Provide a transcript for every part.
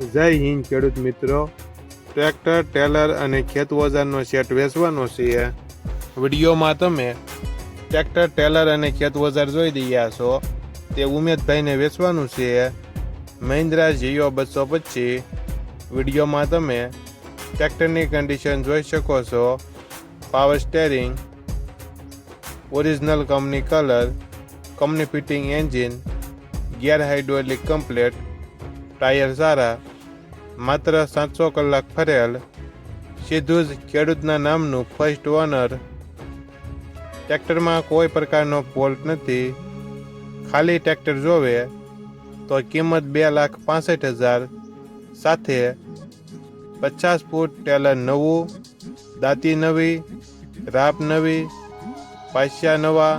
જય હિન્દ, ખેડૂત મિત્રો. ટ્રેક્ટર, ટેલર અને ખેત વજનનો સેટ વેચવાનો છે વિડીયોમાં તમે ટ્રેક્ટર, ટેલર અને ખેત વજાર જોઈ રહ્યા છો. તે ઉમેદભાઈને વેચવાનું છે મહિન્દ્રા જીઓ બસો પચીસ. વિડીયોમાં તમે ટ્રેક્ટરની કન્ડિશન જોઈ શકો છો. Power steering original company colour company fitting engine gear hydraulic complete tyre સારા, માત્ર સાતસો કલાક ફરેલ, સીધું જ ખેડૂતના નામનું ફર્સ્ટ ઓનર ટ્રેક્ટરમાં કોઈ પ્રકારનો ફોલ્ટ નથી. ખાલી ટ્રેક્ટર જોવે, તો કિંમત બે લાખ પાસઠ હજાર, સાથે પચાસ ફૂટ ટેલર નવું, દાંતી નવી, રાપ નવી, પાસ્યા નવા,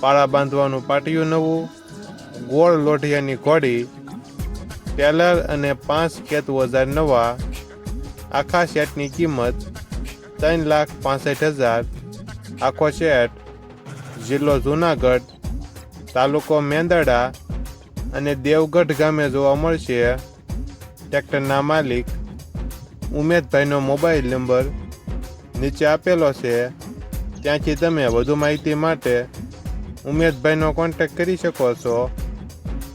પાળા બાંધવાનું પાટિયું નવું, ગોળ લોઢિયાની ઘોડી ટેલર અને પાંચ ખેત ઓજાર નવા. આખા સેટની કિંમત ત્રણ લાખ પાસઠ હજાર. આખો સેટ જિલ્લો જુનાગઢ, તાલુકો મેંદડા અને દેવગઢ ગામે જોવા મળશે. ટ્રેક્ટરના માલિક ઉમેદભાઈનો મોબાઈલ નંબર નીચે આપેલો છે. ત્યાંથી તમે વધુ માહિતી માટે ઉમેદભાઈનો કોન્ટેક્ટ કરી શકો છો.